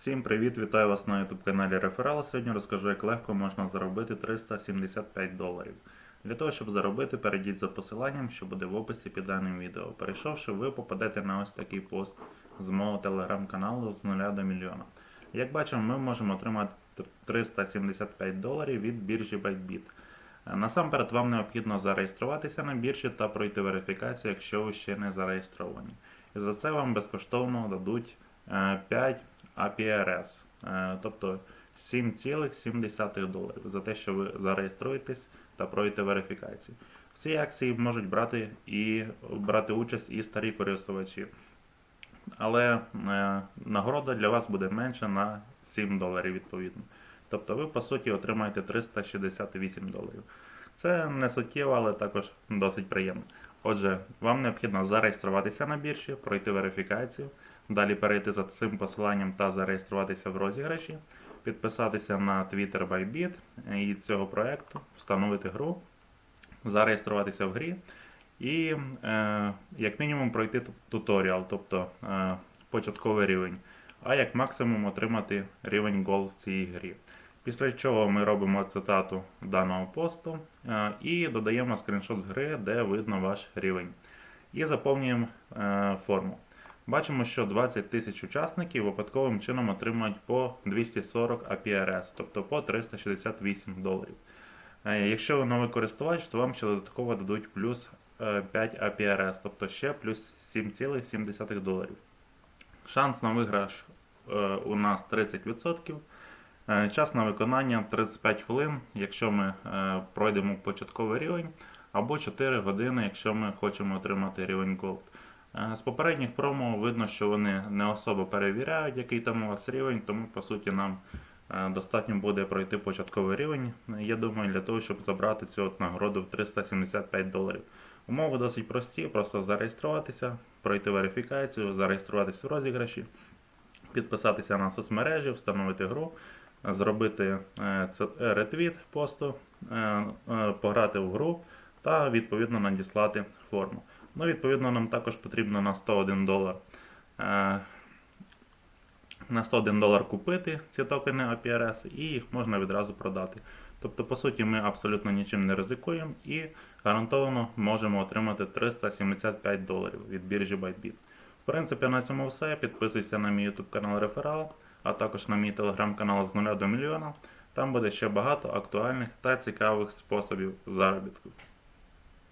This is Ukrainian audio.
Всім привіт! Вітаю вас на YouTube каналі Реферал. Сьогодні розкажу, як легко можна заробити 375 доларів. Для того, щоб заробити, перейдіть за посиланням, що буде в описі під даним відео. Перейшовши, ви попадете на ось такий пост з мого телеграм-каналу з 0 до мільйона. Як бачимо, ми можемо отримати 375 доларів від біржі ByteBit. Е, Насамперед вам необхідно зареєструватися на біржі та пройти верифікацію, якщо ви ще не зареєстровані. І за це вам безкоштовно дадуть е, 5 APRS, е, тобто 7,7 доларів за те, що ви зареєструєтесь та пройдете верифікацію. В цій акції можуть брати і брати участь і старі користувачі. Але е, нагорода для вас буде менша на 7 доларів відповідно. Тобто ви по суті отримаєте 368 доларів. Це не суттєво, але також досить приємно. Отже, вам необхідно зареєструватися на біржі, пройти верифікацію, далі перейти за цим посиланням та зареєструватися в розіграші, підписатися на Twitter Bybit і цього проекту, встановити гру, зареєструватися в грі і е, як мінімум пройти туторіал, тобто е, початковий рівень, а як максимум отримати рівень Gold в цій грі. Після чого ми робимо цитату даного посту е, і додаємо скріншот з гри, де видно ваш рівень. І заповнюємо е, форму. Бачимо, що 20 тисяч учасників випадковим чином отримають по 240 APRS, тобто по 368 доларів. Е, Якщо ви новий користувач, то вам ще додатково дадуть плюс е, 5 APRS, тобто ще плюс 7,7 доларів. Шанс на виграш е, у нас 30%. Е, Час на виконання 35 хвилин, якщо ми е, пройдемо початковий рівень, або 4 години, якщо ми хочемо отримати рівень Gold. Е, З попередніх промо видно, що вони не особо перевіряють, який там у вас рівень, тому по суті нам е, достатньо буде пройти початковий рівень. Я думаю, для того, щоб забрати цю от нагороду в 375 доларів. Умови досить прості, просто зареєструватися, пройти верифікацію, зареєструватися в розіграші, підписатися на соцмережі, встановити гру, зробити е, ретвіт посту, пограти в гру та відповідно надіслати форму. Ну, відповідно, нам також потрібно на 101 долар. е, На 101 долар купити ці токени APRS і їх можна відразу продати. Тобто, по суті, ми абсолютно нічим не ризикуємо і гарантовано можемо отримати 375 доларів від біржі ByteBit. В принципі, на цьому все. Підписуйся на мій YouTube канал Реферал, а також на мій телеграм-канал з 0 до мільйона. Там буде ще багато актуальних та цікавих способів заробітку.